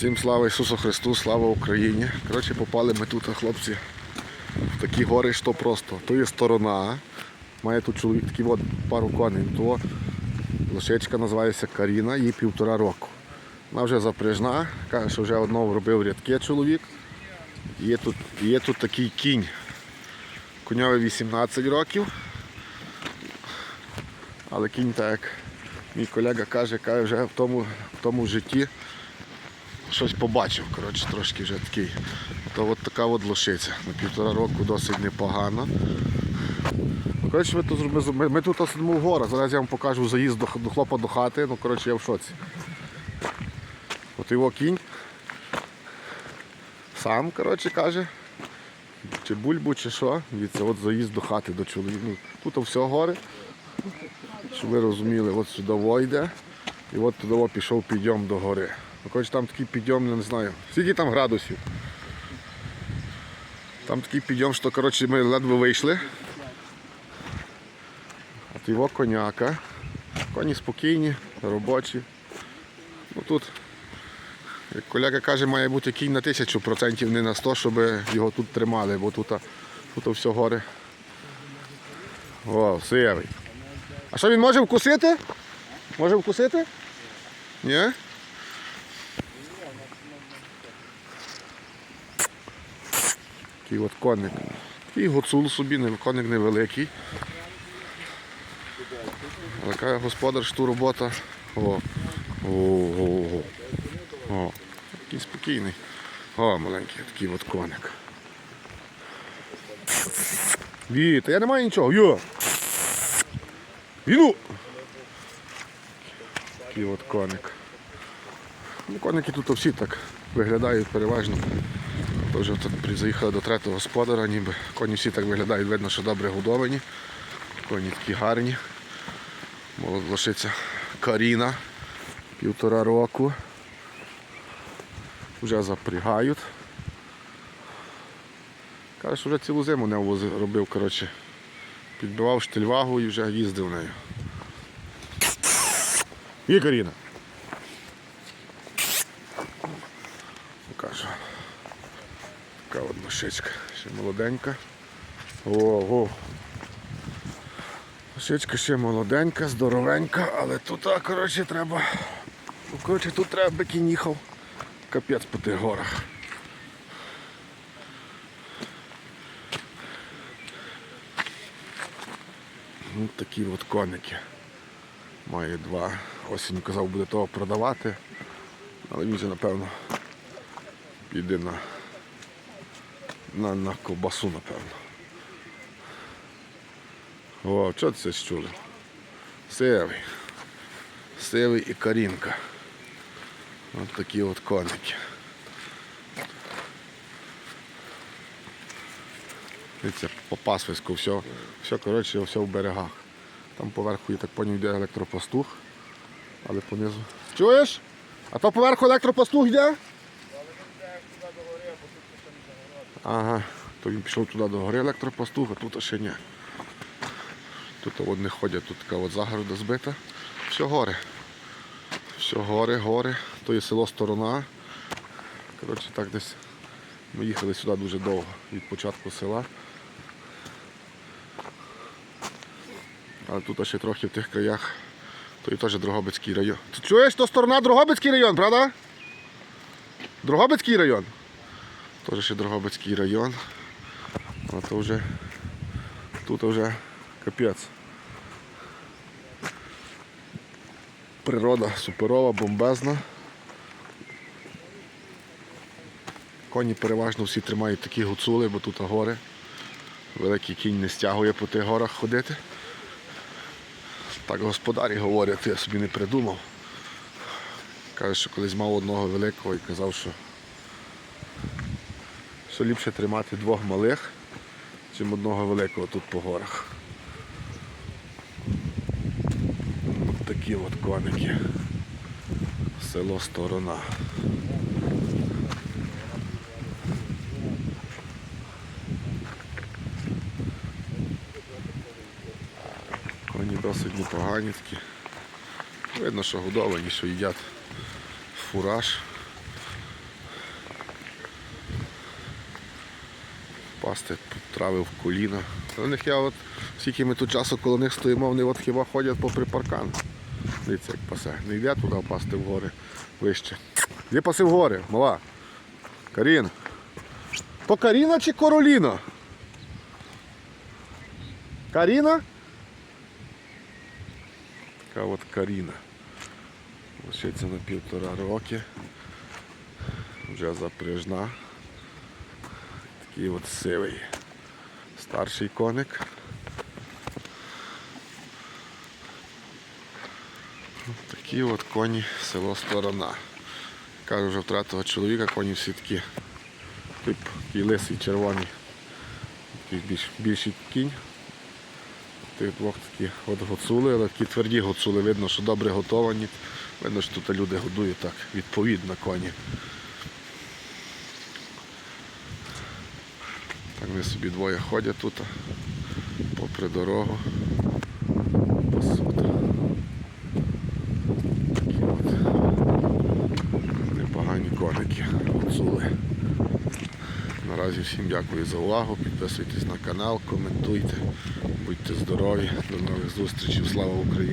Всім слава Ісусу Христу, слава Україні. Коротше, попали ми тут, хлопці, в такі гори, що просто. То є сторона. Має тут чоловік такий от пару коней. То лошечка називається Каріна, їй півтора року. Вона вже запряжна, каже, що вже одного робив рядки чоловік. Є тут, є тут такий кінь. Коньові 18 років. Але кінь так, як мій колега каже, каже, вже в тому, в тому житті щось побачив, коротше, трошки вже такий. То от така от лошиця. На півтора року досить непогано. Ну, коротше, ми тут, ми, ми тут сидимо в горах. Зараз я вам покажу заїзд до, до хлопа до хати. Ну, коротше, я в шоці. От його кінь. Сам, коротше, каже. Чи бульбу, чи що. Дивіться, от заїзд до хати до чоловіка. Ну, тут все гори. Щоб ви розуміли, от сюди войде. І от туди пішов підйом до гори. Ну, коротше, там такий підйом, не знаю. Скільки там градусів? Там такий підйом, що коротше, ми ледве вийшли. То його коняка. Коні спокійні, робочі. Ну тут, як колега каже, має бути кінь на тисячу процентів, не на 100, щоб його тут тримали, бо тут, тут все гори. О, сивий. А що він може вкусити? Може вкусити? Ні? Такий от коник. Такий гуцул собі, коник невеликий. Але каже господар, ту робота. О, о, о, о. О, такий спокійний. О, маленький такий от коник. Віта, я не маю нічого. Йо! Віну! Такий от коник. Ну, коники тут всі так виглядають переважно. Вже тут заїхали до третього господара, ніби коні всі так виглядають, видно, що добре годовані. Коні такі гарні. Молод лошиця Каріна, півтора року. Вже запрягають. Каже, що вже цілу зиму не робив, коротше. Підбивав штильвагу і вже їздив нею. Є Каріна. Покажу. Така от лошичка. Ще молоденька. Ого. Лошичка ще молоденька, здоровенька, але тут, коротше, треба. Коротше, тут треба би кінь їхав. Капець по тих горах. Ну, такі от коники. Має два. Осінь казав, буде того продавати. Але він напевно, піде на, на, на ковбасу, напевно. О, що це чули? Сивий. Сивий і карінка. Ось такі от коники. Дивіться, по пасвиську, все, все, коротше, все в берегах. Там поверху, я так поняв, йде електропастух, але понизу. Чуєш? А то поверху електропастух йде? Ага, то він пішов туди до гори електропастух, а тут ще ні. Тут от не ходять, тут така от загорода збита. Все гори. Все гори, гори. То є село Сторона. Коротше, так десь ми їхали сюди дуже довго від початку села. Але тут ще трохи в тих краях. То і теж Дрогобицький район. Ти чуєш, то сторона Дрогобицький район, правда? Дрогобицький район. Теж ще Дрогобицький район. А то вже тут вже капець. Природа суперова, бомбезна. Коні переважно всі тримають такі гуцули, бо тут гори. Великий кінь не стягує по тих горах ходити. Так господарі говорять, я собі не придумав. Каже, що колись мав одного великого і казав, що, що ліпше тримати двох малих, чим одного великого тут по горах. От такі от коники. Село Сторона. Коні досить непогані такі. Видно, що годовані, що їдять фураж. Пасти трави в коліна. У них я от, скільки ми тут часу коло них стоїмо, вони от хіба ходять попри паркан. Дивіться, як пасе. Не йде туди пасти в гори вище. Де паси в гори, мала? Каріна. То Каріна чи Короліна? Каріна? Така от Каріна. Лишиться на півтора роки. Вже запряжна. Такий от сивий. Старший коник. Такі от коні село Сторона. Кажу, вже втратила чоловіка, коні всі такі. Тип, такий лисий, червоний. Такий більш, більший кінь. Тих двох такі от гоцули, але такі тверді гоцули, видно, що добре готовані. Видно, що тут люди годують так, відповідно коні. Так вони собі двоє ходять тут, попри дорогу. Пасуть. Такі от непогані коники. Наразі всім дякую за увагу. Підписуйтесь на канал, коментуйте, будьте здорові, до нових зустрічей. Слава Україні!